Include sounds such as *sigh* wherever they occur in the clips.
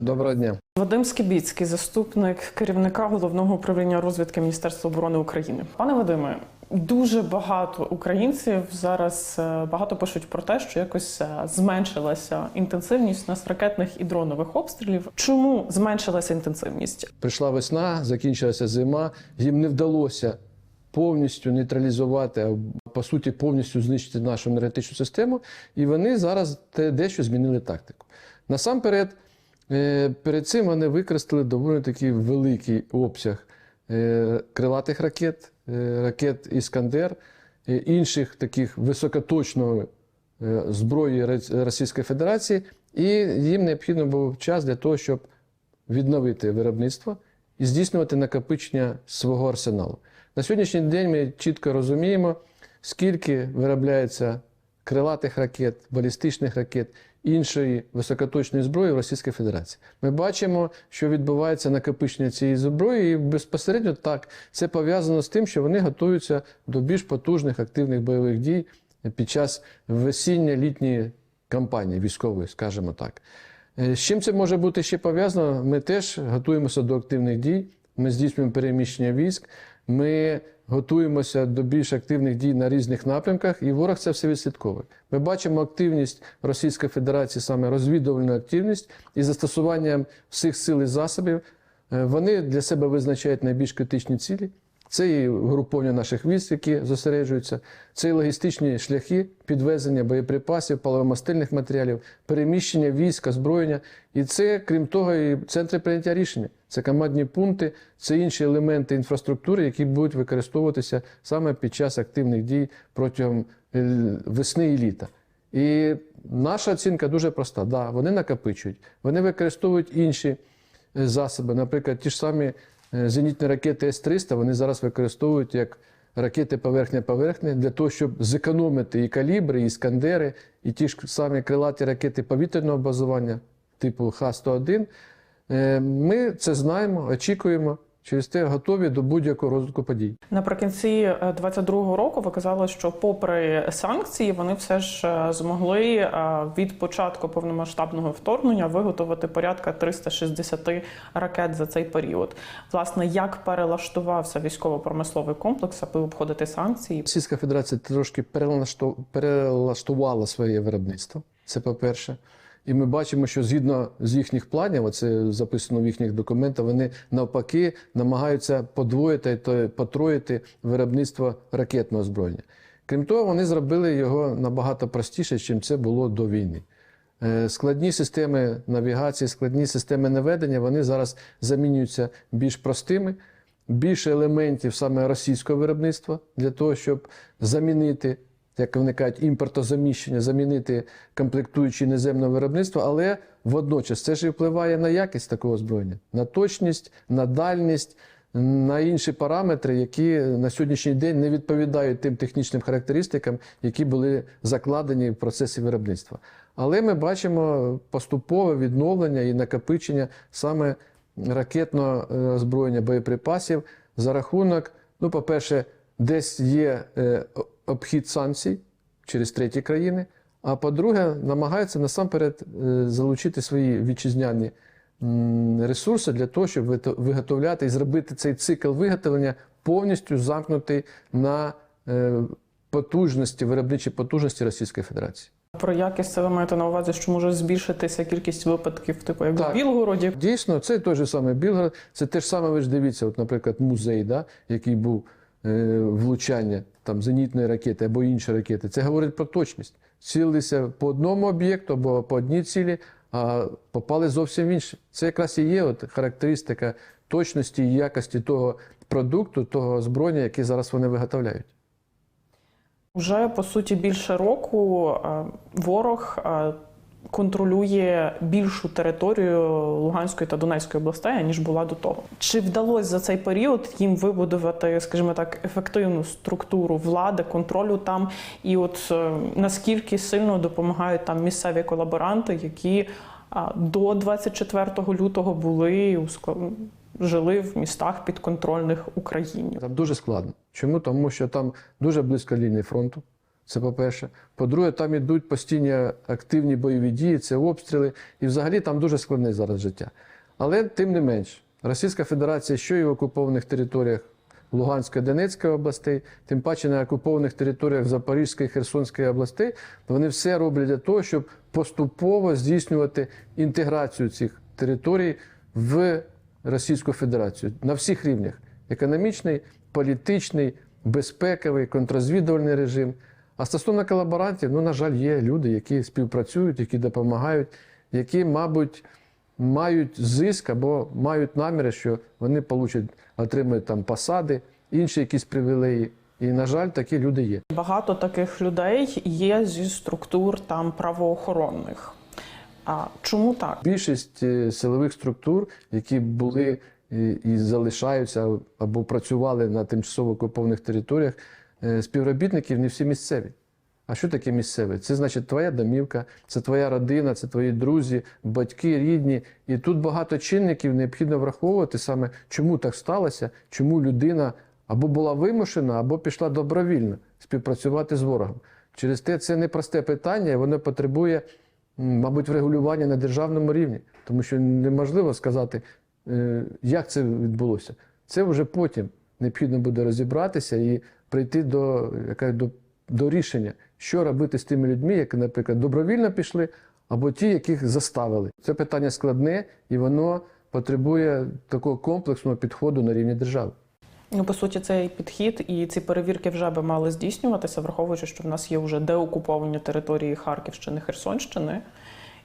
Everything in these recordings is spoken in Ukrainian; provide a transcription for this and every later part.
Доброго дня. Вадим Скібіцький, заступник керівника головного управління розвідки Міністерства оборони України. Пане Вадиме, дуже багато українців зараз е, багато пишуть про те, що якось е, зменшилася інтенсивність у нас ракетних і дронових обстрілів. Чому зменшилася інтенсивність? Прийшла весна, закінчилася зима. Їм не вдалося повністю нейтралізувати, по суті, повністю знищити нашу енергетичну систему. І вони зараз те дещо змінили тактику. Насамперед, перед цим вони використали доволі такий великий обсяг е, крилатих ракет, е, ракет Іскандер, е, інших таких високоточної е, зброї Російської Федерації, і їм необхідно був час для того, щоб відновити виробництво і здійснювати накопичення свого арсеналу. На сьогоднішній день ми чітко розуміємо, скільки виробляється крилатих ракет, балістичних ракет, іншої високоточної зброї в Російській Федерації. Ми бачимо, що відбувається накопичення цієї зброї, і безпосередньо так це пов'язано з тим, що вони готуються до більш потужних активних бойових дій під час весіння-літньої кампанії військової, скажімо так. Е, З чим це може бути ще пов'язано? Ми теж готуємося до активних дій. Ми здійснюємо переміщення військ. Ми готуємося до більш активних дій на різних напрямках, і ворог це все відслідковує. Ми бачимо активність Російської Федерації, саме розвідувальну активність і застосуванням всіх сил і засобів. Е, Вони для себе визначають найбільш критичні цілі. Це і груповання наших військ, які зосереджуються, це і логістичні шляхи підвезення боєприпасів, паливомастильних матеріалів, переміщення військ, озброєння. І це, крім того, і центри прийняття рішення. Це командні пункти, це інші елементи інфраструктури, які будуть використовуватися саме під час активних дій протягом е, весни і літа. І наша оцінка дуже проста. Да, вони накопичують, вони використовують інші е, засоби. Наприклад, ті ж самі зенітні ракети С-300 вони зараз використовують як ракети поверхня-поверхня для того, щоб зекономити і калібри, і іскандери, і ті ж самі крилаті ракети повітряного базування типу Х-101. Е, Ми це знаємо, очікуємо. Через те готові до будь-якого розвитку подій. Наприкінці 22-го року ви казали, що попри санкції вони все ж е, змогли е, від початку повномасштабного вторгнення виготовити порядка 360 ракет за цей період. Власне, як перелаштувався військово-промисловий комплекс, аби обходити санкції? Російська Федерація трошки перелашту- перелаштувала своє виробництво. Це по-перше. І ми бачимо, що згідно з їхніх планів, оце записано в їхніх документах, вони навпаки намагаються подвоїти та потроїти виробництво ракетного озброєння. Крім того, вони зробили його набагато простіше, ніж це було до війни. Е, Складні системи навігації, складні системи наведення, вони зараз замінюються більш простими, більше елементів саме російського виробництва для того, щоб замінити, як вони кажуть, імпортозаміщення, замінити комплектуючі іноземного виробництва, але водночас це ж і впливає на якість такого озброєння, на точність, на дальність, на інші параметри, які на сьогоднішній день не відповідають тим технічним характеристикам, які були закладені в процесі виробництва. Але ми бачимо поступове відновлення і накопичення саме ракетного е, озброєння боєприпасів за рахунок, ну, по-перше, десь є е, обхід санкцій через треті країни. А по-друге, намагаються насамперед е, залучити свої вітчизняні ресурси для того, щоб виготовляти і зробити цей цикл виготовлення повністю замкнутий на е, потужності, виробничі потужності Російської Федерації. Про якість це ви маєте на увазі, що може збільшитися кількість випадків, типу як Так. в Білгороді. Дійсно, це той же самий Білгород, це те ж саме, ви ж дивіться, от, наприклад, музей, да, який був е, влучання там, зенітної ракети або інші ракети. Це говорить про точність. Цілилися по одному об'єкту або по одній цілі, а попали зовсім в інше. Це якраз і є от характеристика точності і якості того продукту, того озброєння, яке зараз вони виготовляють. Уже по суті більше року е, ворог е, контролює більшу територію Луганської та Донецької областей, ніж була до того. Чи вдалося за цей період їм вибудувати, скажімо так, ефективну структуру влади, контролю там? І от е, наскільки сильно допомагають там місцеві колаборанти, які а, до 24 лютого були у жили в містах підконтрольних Україні? Там дуже складно. Чому? Тому що там дуже близько лінії фронту. Це по-перше. По-друге, там ідуть постійні активні бойові дії, це обстріли, і взагалі там дуже складне зараз життя. Але тим не менш, Російська Федерація, що і в окупованих територіях Луганської, Донецької областей, тим паче на окупованих територіях Запорізької, Херсонської областей, вони все роблять для того, щоб поступово здійснювати інтеграцію цих територій в Російську Федерацію на всіх рівнях: економічний, політичний, безпековий, контррозвідувальний режим. А стосовно колаборантів, ну, на жаль, є люди, які співпрацюють, які допомагають, які, мабуть, мають зиск або мають наміри, що вони получать, отримають там посади, інші якісь привілеї. І, на жаль, такі люди є. Багато таких людей є зі структур там правоохоронних. А чому так? Більшість е, силових структур, які були е, і залишаються або працювали на тимчасово окупованих територіях, співробітників не всі місцеві. А що таке місцеве? Це значить твоя домівка, це твоя родина, це твої друзі, батьки, рідні. І тут багато чинників необхідно враховувати саме, чому так сталося, чому людина або була вимушена, або пішла добровільно співпрацювати з ворогом. Через те це непросте питання, і воно потребує, мабуть, врегулювання на державному рівні, тому що неможливо сказати, е, як це відбулося. Це вже потім необхідно буде розібратися і прийти до, яка, до, до рішення, що робити з тими людьми, які, наприклад, добровільно пішли, або ті, яких заставили. Це питання складне і воно потребує такого комплексного підходу на рівні держави. Ну, по суті, цей підхід і ці перевірки вже би мали здійснюватися, враховуючи, що в нас є вже деокуповані території Харківщини, Херсонщини.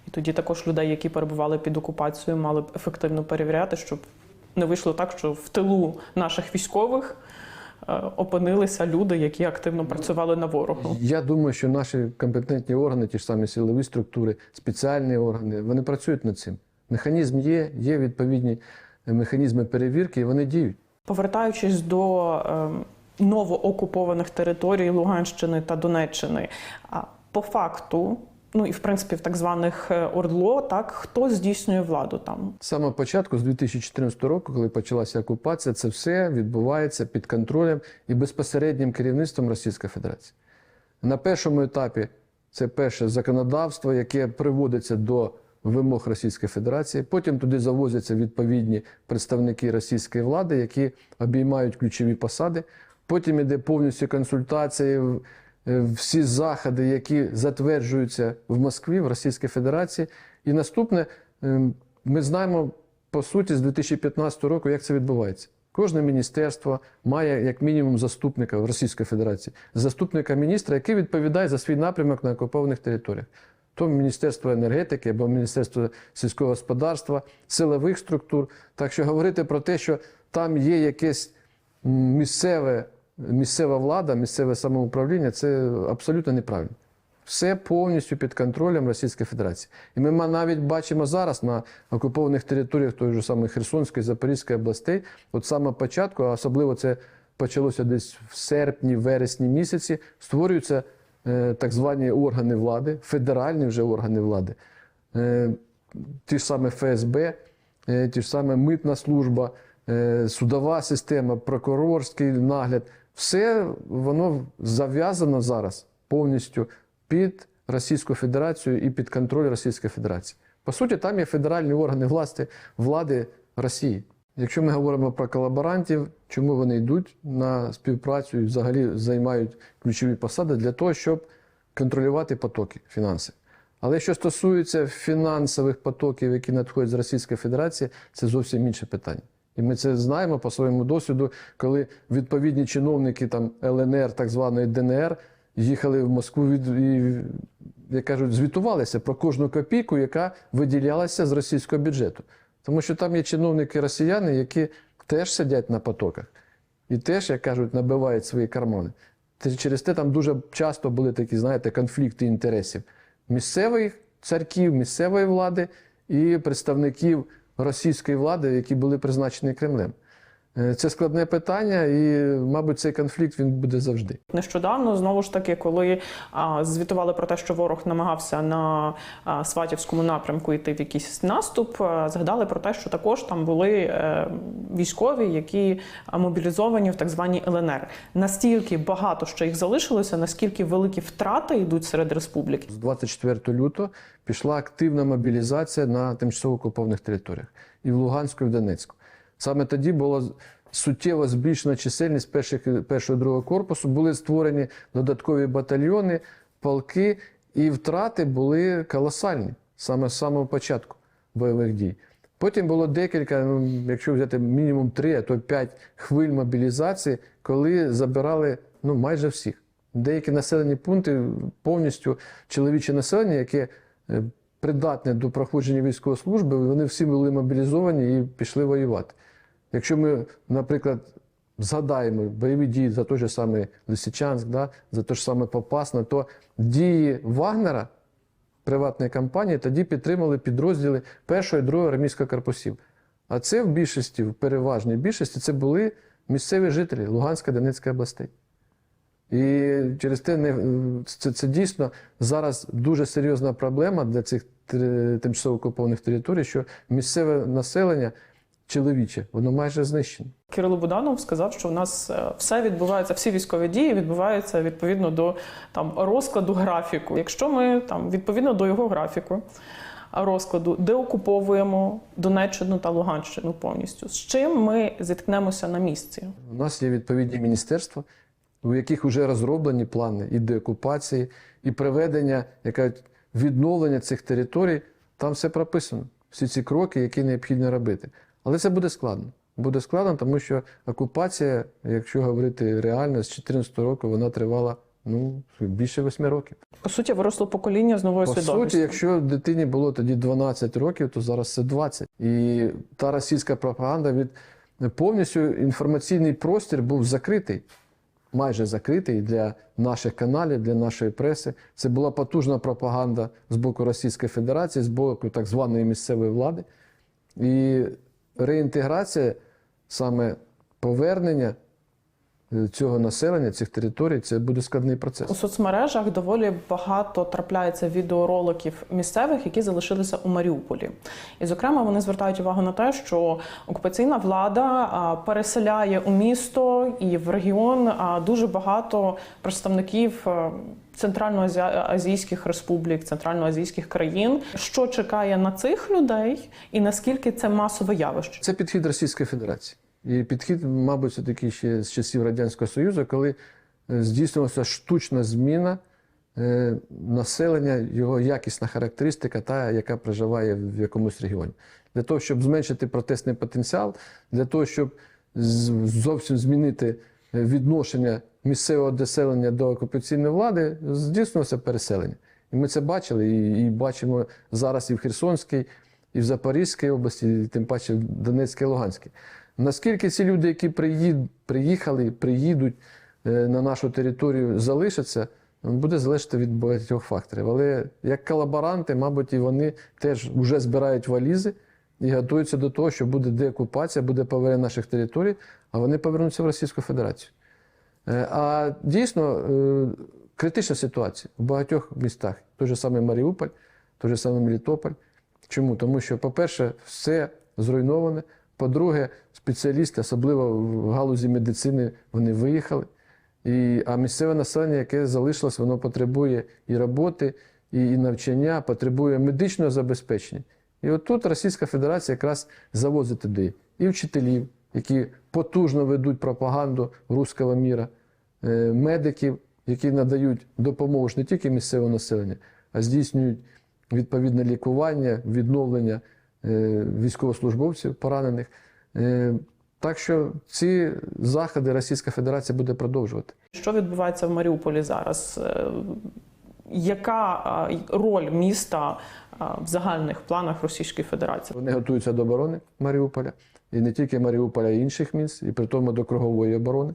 І тоді також людей, які перебували під окупацією, мали б ефективно перевіряти, щоб не вийшло так, що в тилу наших військових опинилися люди, які активно працювали на ворогу. Я думаю, що наші компетентні органи, ті ж самі силові структури, спеціальні органи, вони працюють над цим. Механізм є, є відповідні механізми перевірки, і вони діють. Повертаючись до е, новоокупованих територій Луганщини та Донеччини, по факту, ну і в принципі в так званих е, ОРДЛО, так хто здійснює владу там? Самого початку, з 2014 року, коли почалася окупація, це все відбувається під контролем і безпосереднім керівництвом Російської Федерації. На першому етапі це перше законодавство, яке приводиться до вимог Російської Федерації. Потім туди завозяться відповідні представники російської влади, які обіймають ключові посади. Потім іде повністю консультації, всі заходи, які затверджуються в Москві, в Російській Федерації. І наступне, ем, ми знаємо по суті з 2015 року, як це відбувається. Кожне міністерство має як мінімум заступника в Російській Федерації, заступника міністра, який відповідає за свій напрямок на окупованих територіях. То Міністерство енергетики або Міністерство сільського господарства, силових структур. Так що говорити про те, що там є якесь місцеве, місцева влада, місцеве самоуправління, це абсолютно неправильно. Все повністю під контролем Російської Федерації. І ми навіть бачимо зараз на окупованих територіях той же самої Херсонської, Запорізької областей, от саме початку, а особливо це почалося десь в серпні, вересні місяці, створюються е, так звані органи влади, федеральні вже органи влади. Е, ті ж саме ФСБ, е, ті ж саме митна служба, е, судова система, прокурорський нагляд. Все воно зав'язано зараз повністю під Російську Федерацію і під контроль Російської Федерації. По суті, там є федеральні органи власти, влади Росії. Якщо ми говоримо про колаборантів, чому вони йдуть на співпрацю і взагалі займають ключові посади для того, щоб контролювати потоки фінансів. Але що стосується фінансових потоків, які надходять з Російської Федерації, це зовсім інше питання. І ми це знаємо по своєму досвіду, коли відповідні чиновники там ЛНР, так званої ДНР, їхали в Москву від і, як кажуть, звітувалися про кожну копійку, яка виділялася з російського бюджету. Тому що там є чиновники росіяни, які теж сидять на потоках і теж, як кажуть, набивають свої кармани. Через те там дуже часто були такі, знаєте, конфлікти інтересів місцевих царків, місцевої влади і представників російської влади, які були призначені Кремлем. Е, Це складне питання, і, мабуть, цей конфлікт він буде завжди. Нещодавно знову ж таки, коли а, звітували про те, що ворог намагався на а, Сватівському напрямку йти в якийсь наступ, а, згадали про те, що також там були е, військові, які мобілізовані в так званій ЛНР. Настільки багато що їх залишилося, наскільки великі втрати йдуть серед республік. З 24 лютого пішла активна мобілізація на тимчасово окупованих територіях і в Луганську, і в Донецьку. Саме тоді була суттєво збільшена чисельність перших, першого і другого корпусу, були створені додаткові батальйони, полки, і втрати були колосальні саме з самого початку бойових дій. Потім було декілька, ну, якщо взяти мінімум три, а то п'ять хвиль мобілізації, коли забирали ну, майже всіх. Деякі населені пункти повністю чоловіче населення, яке е, придатне до проходження військової служби, вони всі були мобілізовані і пішли воювати. Якщо ми, наприклад, згадаємо бойові дії за той же самий Лисичанськ, да, за те ж саме Попасна, то дії Вагнера, приватної компанії, тоді підтримали підрозділи першого і другого армійського корпусів. А це в більшості, в переважній більшості, це були місцеві жителі Луганська, Донецької областей. І через те це, це дійсно зараз дуже серйозна проблема для цих тимчасово окупованих територій, що місцеве населення чоловіче, воно майже знищено. Кирило Буданов сказав, що в нас е, все відбувається, всі військові дії відбуваються відповідно до там розкладу графіку. Якщо ми там відповідно до його графіку розкладу деокуповуємо Донеччину та Луганщину повністю, з чим ми зіткнемося на місці? У нас є відповідні міністерства, у яких вже розроблені плани і деокупації, і приведення, яка відновлення цих територій. Там все прописано. Всі ці кроки, які необхідно робити. Але це буде складно. Буде складно, тому що окупація, якщо говорити реально, з 2014 року вона тривала ну, більше восьми років. По суті, виросло покоління з новою По свідомістю. суті, якщо дитині було тоді 12 років, то зараз це 20. І та російська пропаганда від повністю інформаційний простір був закритий, майже закритий для наших каналів, для нашої преси. Це була потужна пропаганда з боку Російської Федерації, з боку так званої місцевої влади. І реінтеграція, саме повернення е, цього населення, цих територій, це буде складний процес. У соцмережах доволі багато трапляється відеороликів місцевих, які залишилися у Маріуполі. І, зокрема, вони звертають увагу на те, що окупаційна влада переселяє у місто і в регіон дуже багато представників. Центральноазійських республік, центральноазійських країн, що чекає на цих людей, і наскільки це масове явище? Це підхід Російської Федерації. І підхід, мабуть, все таки ще з часів Радянського Союзу, коли е, здійснилася штучна зміна е, населення, його якісна характеристика, та, яка проживає в якомусь регіоні. Для того, щоб зменшити протестний потенціал, для того, щоб зовсім змінити е, відношення місцевого населення до окупаційної влади, здійснилося переселення. І ми це бачили, і, і бачимо зараз і в Херсонській, і в Запорізькій області, і тим паче в Донецькій і Луганській. Наскільки ці люди, які приїхали, приїдуть е, на нашу територію, залишаться, буде залежати від багатьох факторів. Але як колаборанти, мабуть, і вони теж вже збирають валізи і готуються до того, що буде деокупація, буде повернення наших територій, а вони повернуться в Російську Федерацію. Е, А дійсно е, критична ситуація в багатьох містах. Той же самий Маріуполь, той же самий Мелітополь. Чому? Тому що, по-перше, все зруйноване. По-друге, спеціалісти, особливо в галузі медицини, вони виїхали. І, а місцеве населення, яке залишилось, воно потребує і роботи, і, і навчання, потребує медичного забезпечення. І от тут Російська Федерація якраз завозить туди і вчителів, які потужно ведуть пропаганду руського міра, е, медиків, які надають допомогу ж не тільки місцевому населенню, а здійснюють відповідне лікування, відновлення е, військовослужбовців поранених. Е, Так що ці заходи Російська Федерація буде продовжувати. Що відбувається в Маріуполі зараз? Яка роль міста в загальних планах Російської Федерації? Вони готуються до оборони Маріуполя, і не тільки Маріуполя, а й інших міст, і при тому до кругової оборони.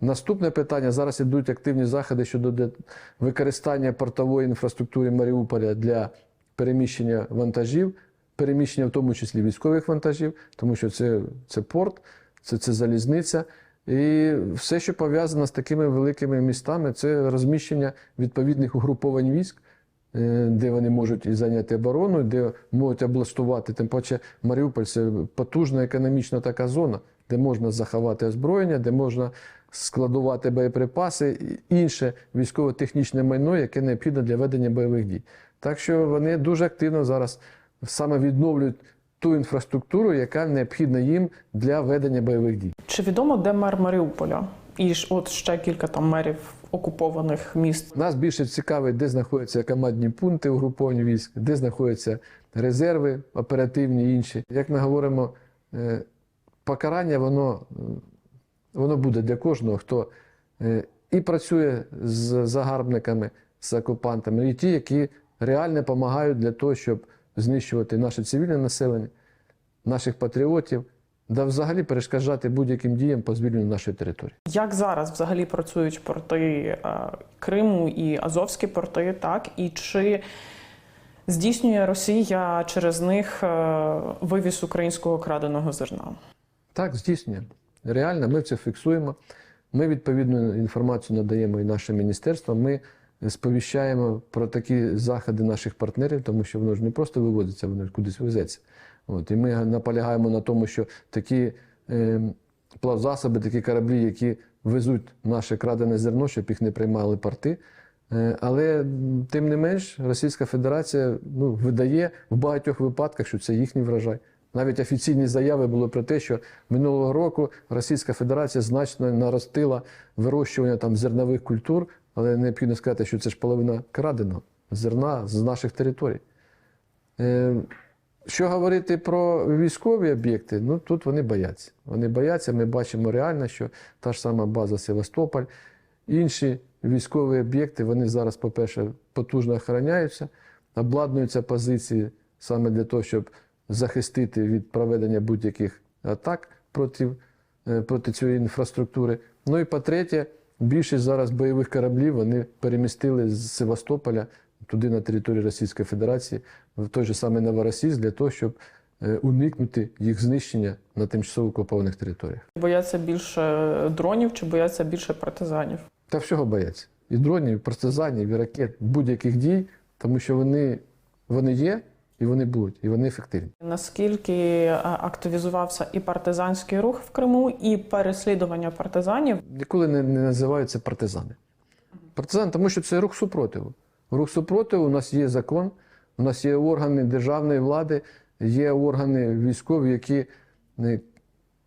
Наступне питання зараз ідуть активні заходи щодо використання портової інфраструктури Маріуполя для переміщення вантажів, переміщення в тому числі військових вантажів, тому що це, це порт, це, це залізниця. І все, що пов'язано з такими великими містами, це розміщення відповідних угруповань військ, де вони можуть і зайняти оборону, де можуть облаштувати. Тим паче Маріуполь це потужна економічна така зона, де можна заховати озброєння, де можна складувати боєприпаси і інше військово-технічне майно, яке необхідно для ведення бойових дій. Так що вони дуже активно зараз саме відновлюють ту інфраструктуру, яка необхідна їм для ведення бойових дій. Чи відомо, де мер Маріуполя? І ж от ще кілька там мерів окупованих міст. Нас більше цікавить, де знаходяться командні пункти угруповань військ, де знаходяться резерви оперативні інші. Як ми говоримо, е, покарання воно, е, воно буде для кожного, хто е, і працює з загарбниками, з окупантами, і ті, які реально допомагають для того, щоб знищувати наше цивільне населення, наших патріотів, да взагалі перешкоджати будь-яким діям по звільненню нашої території. Як зараз взагалі працюють порти е, Криму і Азовські порти, так і чи здійснює Росія через них е, вивіз українського краденого зерна? Так, здійснює. Реально, ми це фіксуємо. Ми відповідну інформацію надаємо і нашим міністерствам. Ми сповіщаємо про такі заходи наших партнерів, тому що воно ж не просто виводиться, воно кудись везеться. От, і ми наполягаємо на тому, що такі е, плавзасоби, такі кораблі, які везуть наше крадене зерно, щоб їх не приймали порти. Е, Але тим не менш, Російська Федерація ну, видає в багатьох випадках, що це їхній врожай. Навіть офіційні заяви були про те, що минулого року Російська Федерація значно наростила вирощування там зернових культур, але необхідно сказати, що це ж половина краденого зерна з наших територій. Е, Що говорити про військові об'єкти, ну тут вони бояться. Вони бояться, ми бачимо реально, що та ж сама база Севастополь, інші військові об'єкти, вони зараз, по-перше, потужно охороняються, обладнуються позиції саме для того, щоб захистити від проведення будь-яких атак проти, е, проти цієї інфраструктури. Ну і по-третє, більшість зараз бойових кораблів вони перемістили з Севастополя туди на територію Російської Федерації, в той же самий Новоросійськ, для того, щоб е, уникнути їх знищення на тимчасово окупованих територіях. Бояться більше дронів чи бояться більше партизанів? Та всього бояться. І дронів, і партизанів, і ракет, будь-яких дій, тому що вони, вони є і вони будуть, і вони ефективні. Наскільки е, активізувався і партизанський рух в Криму, і переслідування партизанів? Ніколи не, не називаються партизани. Партизан, тому що це рух супротиву. Рух супротиву у нас є закон, у нас є органи державної влади, є органи військові, які е,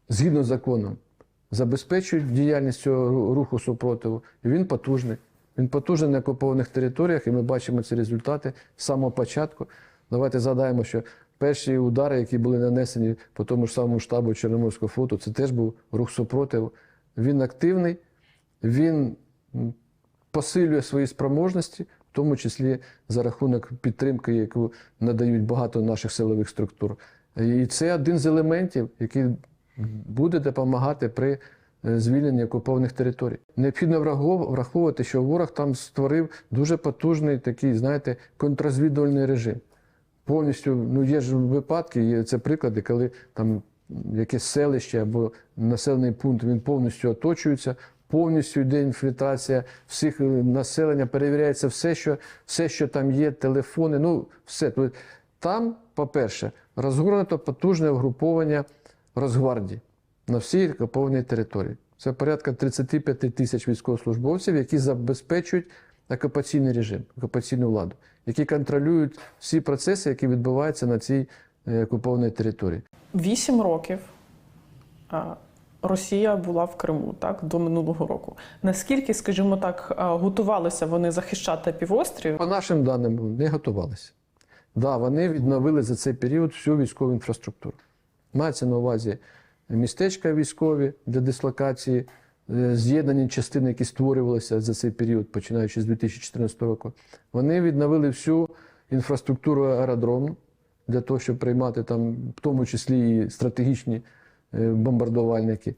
згідно з законом забезпечують діяльність цього руху супротиву. І він потужний. Він потужний на окупованих територіях, і ми бачимо ці результати з самого початку. Давайте згадаємо, що перші удари, які були нанесені по тому ж самому штабу Чорноморського флоту, це теж був рух супротиву. Він активний, він посилює свої спроможності, в тому числі за рахунок підтримки, яку надають багато наших силових структур. І це один з елементів, який буде допомагати при е, звільненні окупованих територій. Необхідно враховувати, що ворог там створив дуже потужний такий, знаєте, контррозвідувальний режим. Повністю, ну є ж випадки, є це приклади, коли там якесь селище або населений пункт він повністю оточується, повністю йде інфільтрація всіх е, населення, перевіряється все, що, все, що там є, телефони, ну все. Тобто Там, по-перше, розгорнуто потужне угруповання Росгвардії на всій окупованій території. Це порядка 35 тисяч військовослужбовців, які забезпечують окупаційний режим, окупаційну владу, які контролюють всі процеси, які відбуваються на цій е, окупованій території. Вісім років Росія була в Криму так до минулого року. Наскільки, скажімо так, е, готувалися вони захищати півострів? По нашим даним не готувалися. Да, вони відновили за цей період всю військову інфраструктуру. Мається на увазі містечка військові для дислокації, е, з'єднані частини, які створювалися за цей період, починаючи з 2014 року. Вони відновили всю інфраструктуру аеродрому для того, щоб приймати там, в тому числі і стратегічні бомбардувальники.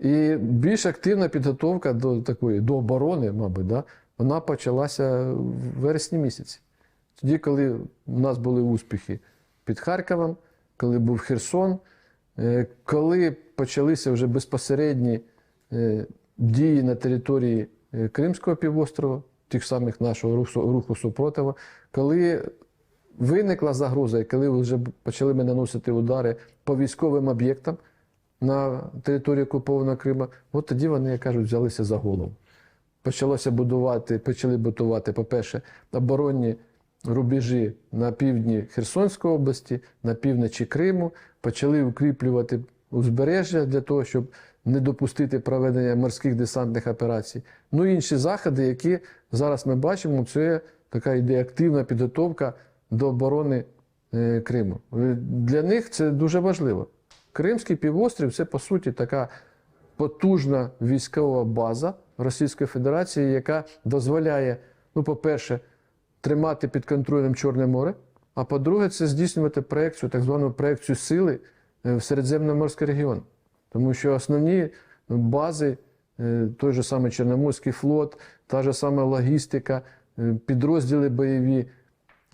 І більш активна підготовка до такої до оборони, мабуть, да, вона почалася в вересні місяці. Тоді, коли у нас були успіхи під Харковом, коли був Херсон, Е, Коли почалися вже безпосередні е, дії на території е, Кримського півострова, тих самих нашого руху, руху супротива, коли виникла загроза, і коли вже почали ми наносити удари по військовим об'єктам на території окупованого Крима, от тоді вони, як кажуть, взялися за голову. Почалося будувати, почали будувати, по-перше, оборонні рубежі на півдні Херсонської області, на півночі Криму, почали укріплювати узбережжя для того, щоб не допустити проведення морських десантних операцій. Ну і інші заходи, які зараз ми бачимо, це така йде активна підготовка до оборони е, Криму. Для них це дуже важливо. Кримський півострів це по суті така потужна військова база Російської Федерації, яка дозволяє, ну, по-перше, тримати під контролем Чорне море, а по-друге, це здійснювати проекцію, так звану проекцію сили е, в Середземноморський регіон. Тому що основні бази, е, той же самий Чорноморський флот, та ж сама логістика, е, підрозділи бойові,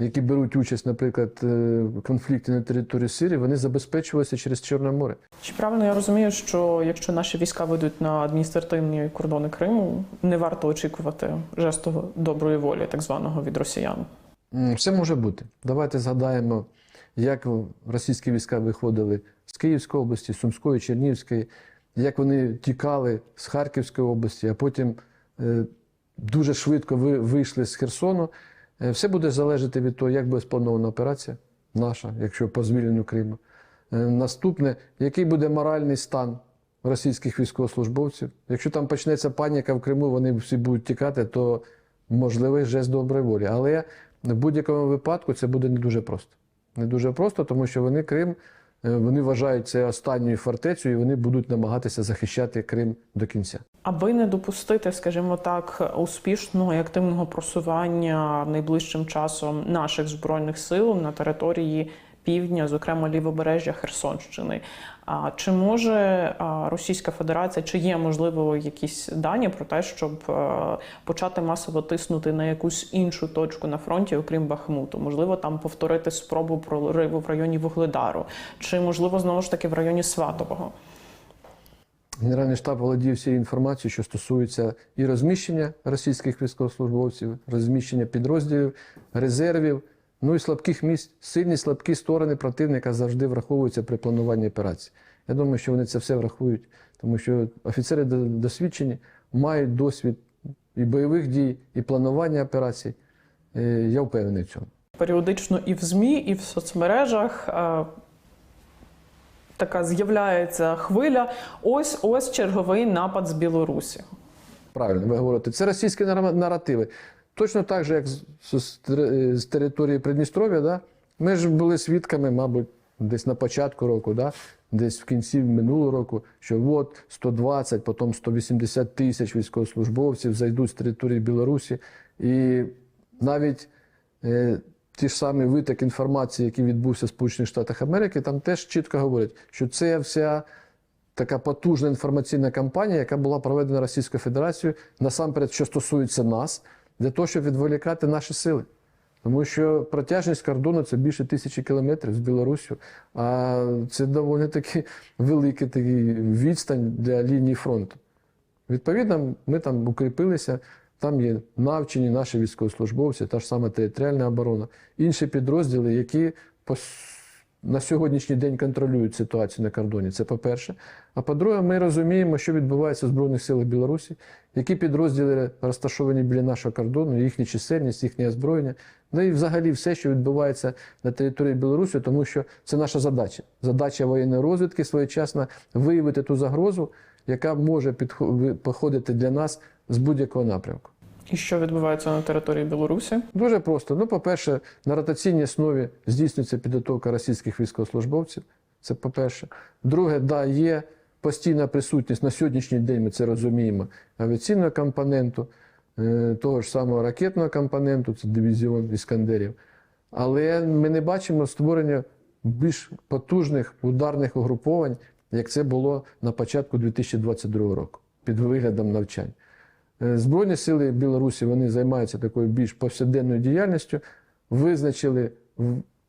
які беруть участь, наприклад, е, в конфлікті на території Сирії, вони забезпечувалися через Чорне море. Чи правильно я розумію, що якщо наші війська ведуть на адміністративні кордони Криму, не варто очікувати жесту доброї волі, так званого від росіян? Все може бути. Давайте згадаємо, як російські війська виходили з Київської області, Сумської, Чернігівської, як вони тікали з Харківської області, а потім е, дуже швидко ви- вийшли з Херсону. Е, Все буде залежати від того, як буде спланована операція наша, якщо по звільненню Криму. Е, Наступне, який буде моральний стан російських військовослужбовців. Якщо там почнеться паніка в Криму, вони всі будуть тікати, то можливий жест доброї волі. Але в будь-якому випадку це буде не дуже просто. Не дуже просто, тому що вони Крим, вони вважають це останньою фортецею, і вони будуть намагатися захищати Крим до кінця. Аби не допустити, скажімо так, успішного і активного просування найближчим часом наших збройних сил на території півдня, зокрема лівобережжя Херсонщини. А чи може Російська Федерація, чи є можливо якісь дані про те, щоб почати масово тиснути на якусь іншу точку на фронті, окрім Бахмуту? Можливо, там повторити спробу прориву в районі Вугледару, чи можливо знову ж таки в районі Сватового? Генеральний штаб володіє всією інформацією, що стосується і розміщення російських військовослужбовців, розміщення підрозділів, резервів, ну і слабких місць. Сильні слабкі сторони противника завжди враховуються при плануванні операцій. Я думаю, що вони це все врахують, тому що офіцери досвідчені, мають досвід і бойових дій, і планування операцій. Е, Я впевнений в цьому. періодично і в ЗМІ, і в соцмережах. е, Така з'являється хвиля. Ось ось черговий напад з Білорусі. Правильно, ви говорите, це російські нар- наративи. Точно так же, як з, території Придністров'я, да? ми ж були свідками, мабуть, десь на початку року, да? десь в кінці минулого року, що от 120, потім 180 тисяч військовослужбовців зайдуть з території Білорусі. І навіть е, ті ж самі виток інформації, який відбувся в Сполучених Штатах Америки, там теж чітко говорять, що це вся така потужна інформаційна кампанія, яка була проведена Російською Федерацією, насамперед, що стосується нас, для того, щоб відволікати наші сили. Тому що протяжність кордону це більше тисячі кілометрів з Білоруссю, а це доволі таки *laughs* велика відстань для лінії фронту. Відповідно, ми там укріпилися, там є навчені наші військовослужбовці, та ж сама територіальна оборона, інші підрозділи, які по на сьогоднішній день контролюють ситуацію на кордоні. Це по-перше. А по-друге, ми розуміємо, що відбувається в Збройних силах Білорусі, які підрозділи розташовані біля нашого кордону, їхня чисельність, їхнє озброєння, ну і взагалі все, що відбувається на території Білорусі, тому що це наша задача. Задача воєнної розвідки своєчасно виявити ту загрозу, яка може походити для нас з будь-якого напрямку. І що відбувається на території Білорусі? Дуже просто. Ну, по-перше, на ротаційній основі здійснюється підготовка російських військовослужбовців. Це по-перше. Друге, да, є постійна присутність на сьогоднішній день, ми це розуміємо, авіаційного компоненту, е, того ж самого ракетного компоненту, це дивізіон іскандерів. Але ми не бачимо створення більш потужних ударних угруповань, як це було на початку 2022 року, під виглядом навчань. Е, Збройні сили Білорусі вони займаються такою більш повсякденною діяльністю, визначили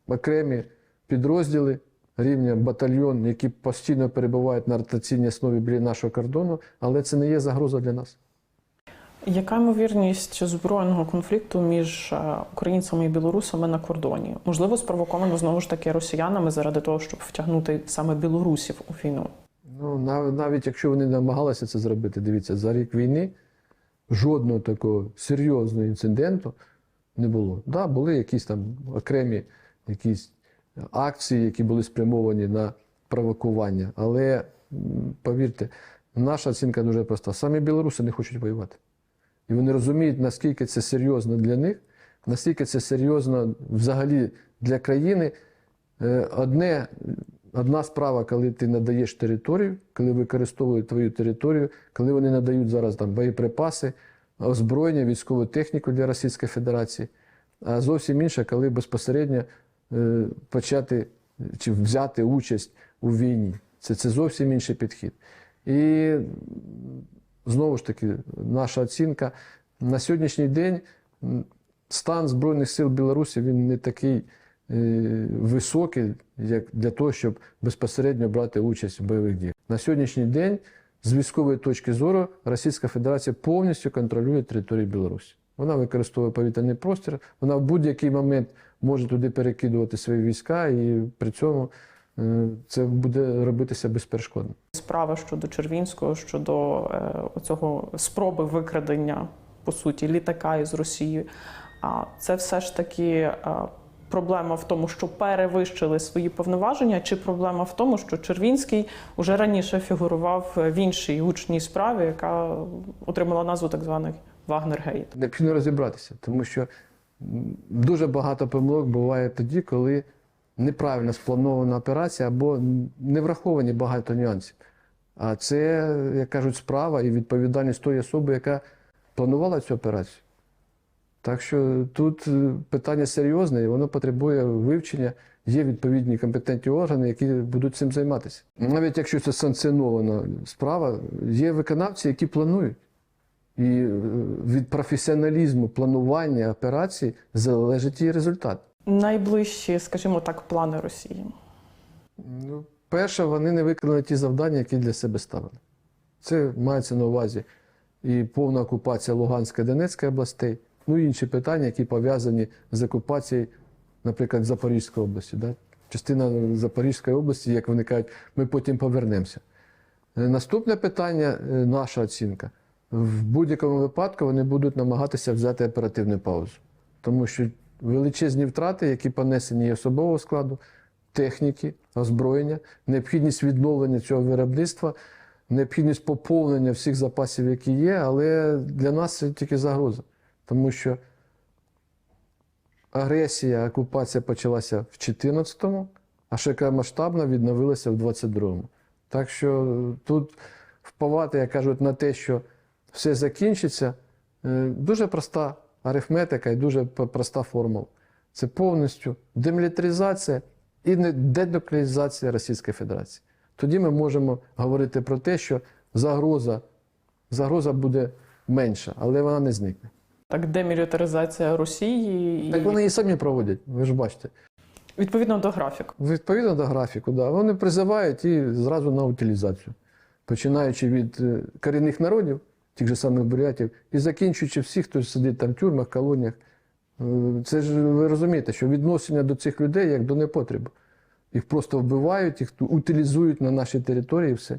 окремі підрозділи рівня батальйон, які постійно перебувають на ротаційній основі біля нашого кордону, але це не є загроза для нас. Яка ймовірність збройного конфлікту між е, українцями і білорусами на кордоні? Можливо, спровоковано знову ж таки росіянами заради того, щоб втягнути саме білорусів у війну. Ну, нав- навіть якщо вони намагалися це зробити, дивіться, за рік війни жодного такого серйозного інциденту не було. Да, були якісь там окремі якісь акції, які були спрямовані на провокування. Але повірте, наша оцінка дуже проста. Самі білоруси не хочуть воювати. І вони розуміють, наскільки це серйозно для них, наскільки це серйозно взагалі для країни. Е, Одне, одна справа, коли ти надаєш територію, коли використовують твою територію, коли вони надають зараз там боєприпаси, озброєння, військову техніку для Російської Федерації. А зовсім інше, коли безпосередньо е, почати чи взяти участь у війні. Це, це зовсім інший підхід. І знову ж таки, наша оцінка на сьогоднішній день стан Збройних сил Білорусі він не такий е, високий, як для того, щоб безпосередньо брати участь в бойових діях. На сьогоднішній день, з військової точки зору, Російська Федерація повністю контролює територію Білорусі. Вона використовує повітряний простір, вона в будь-який момент може туди перекидувати свої війська, і при цьому е, це буде робитися безперешкодно. Справа щодо Червінського, щодо е, цього спроби викрадення по суті літака із Росії. А це все ж таки проблема в тому, що перевищили свої повноваження, чи проблема в тому, що Червінський уже раніше фігурував в іншій гучній справі, яка отримала назву так званий Вагнергейт. Необхідно розібратися, тому що дуже багато помилок буває тоді, коли неправильно спланована операція або не враховані багато нюансів. А це, як кажуть, справа і відповідальність тої особи, яка планувала цю операцію. Так що тут е, питання серйозне і воно потребує вивчення. Є відповідні компетентні органи, які будуть цим займатися. Навіть якщо це санкціонована справа, є виконавці, які планують. І е, від професіоналізму планування операцій залежить її результат. Найближчі, скажімо так, плани Росії. Ну, перше, вони не виконали ті завдання, які для себе ставили. Це мається на увазі і повна окупація Луганської Донецької областей, ну і інші питання, які пов'язані з окупацією, наприклад, Запорізької області. Да? Частина Запорізької області, як вони кажуть, ми потім повернемося. Е, Наступне питання, е, наша оцінка. В будь-якому випадку вони будуть намагатися взяти оперативну паузу, тому що величезні втрати, які понесені особового складу, техніки, озброєння, необхідність відновлення цього виробництва, необхідність поповнення всіх запасів, які є, але для нас це тільки загроза, тому що агресія, окупація почалася в 2014-му, а широкомасштабно відновилася в 22-му. Так що тут впавати, як кажуть, на те, що все закінчиться, е, дуже проста арифметика і дуже проста формула. Це повністю демілітаризація і денуклеїзація Російської Федерації. Тоді ми можемо говорити про те, що загроза, загроза буде менша, але вона не зникне. Так, демілітаризація Росії і Так вони і самі проводять, ви ж бачите. відповідно до графіку. Відповідно до графіку, да, вони призивають і зразу на утилізацію. Починаючи від е, корінних народів, тих же самих бурятів, і закінчуючи всіх, хто сидить там в тюрмах, колоніях. Е, Це ж ви розумієте, що відношення до цих людей як до непотребу. Їх просто вбивають, їх утилізують на нашій території і все.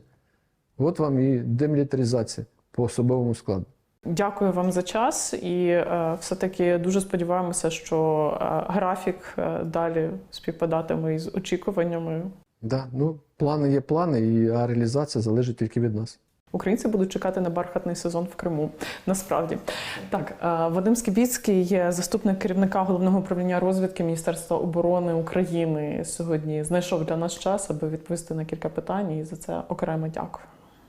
От вам і демілітаризація по особовому складу. Дякую вам за час, і е, все-таки дуже сподіваємося, що е, графік е, далі співпадатиме із очікуваннями. Да, ну, плани є плани, і, а реалізація залежить тільки від нас. Українці будуть чекати на бархатний сезон в Криму. Насправді так, Вадим Скібіцький, є заступник керівника головного управління розвідки Міністерства оборони України. Сьогодні знайшов для нас час, аби відповісти на кілька питань. І за це окремо дякую.